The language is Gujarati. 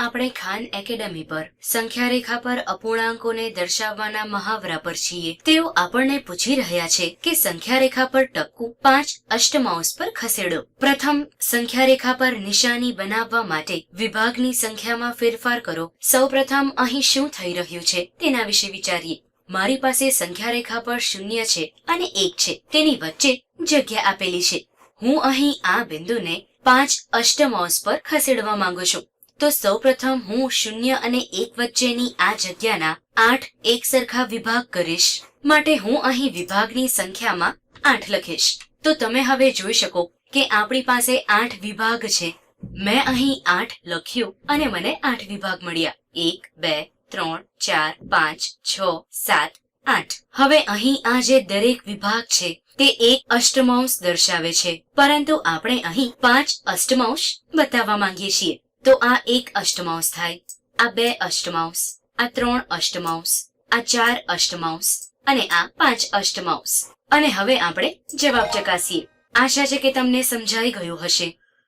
આપણે ખાન એકેડમી પર સંખ્યા રેખા પર અપૂર્ણાંકોને દર્શાવવાના મહાવરા પર છીએ. તેઓ આપણને પૂછી રહ્યા છે કે સંખ્યા રેખા પર ટપકું પાંચ અષ્ટમાંશ પર ખસેડો. પ્રથમ સંખ્યા રેખા પર નિશાની બનાવવા માટે વિભાગની સંખ્યામાં ફેરફાર કરો. સૌપ્રથમ, અહીં શું થઈ રહ્યું છે તેના વિશે વિચારીએ. મારી પાસે સંખ્યા રેખા પર શૂન્ય છે અને એક છે. તેની વચ્ચે જગ્યા આપેલી છે. હું અહીં આ બિંદુને પાંચ અષ્ટમાંશ પર ખસેડવા માંગુ છું. તો સૌપ્રથમ હું શૂન્ય અને એક વચ્ચેની આ જગ્યાના આઠ એક સરખા વિભાગ કરીશ. માટે હું અહીં વિભાગની સંખ્યામાં આઠ લખીશ. તો તમે હવે જોઈ શકો કે આપણી પાસે આઠ વિભાગ છે. મેં અહીં આઠ લખ્યું અને મને આઠ વિભાગ મળ્યા. એક, બે, ત્રણ, ચાર, પાંચ, છ, સાત, આઠ. હવે અહીં આ જે દરેક વિભાગ છે તે એક અષ્ટમાંશ દર્શાવે છે. પરંતુ આપણે અહીં પાંચ અષ્ટમાંશ બતાવવા માંગીએ છીએ. તો આ એક અષ્ટમાંશ થાય. આ બે અષ્ટમાંશ, આ ત્રણ અષ્ટમાંશ, આ ચાર અષ્ટમાંશ અને આ પાંચ અષ્ટમાંશ. અને હવે આપણે જવાબ ચકાસીએ. આશા છે કે તમને સમજાઈ ગયું હશે.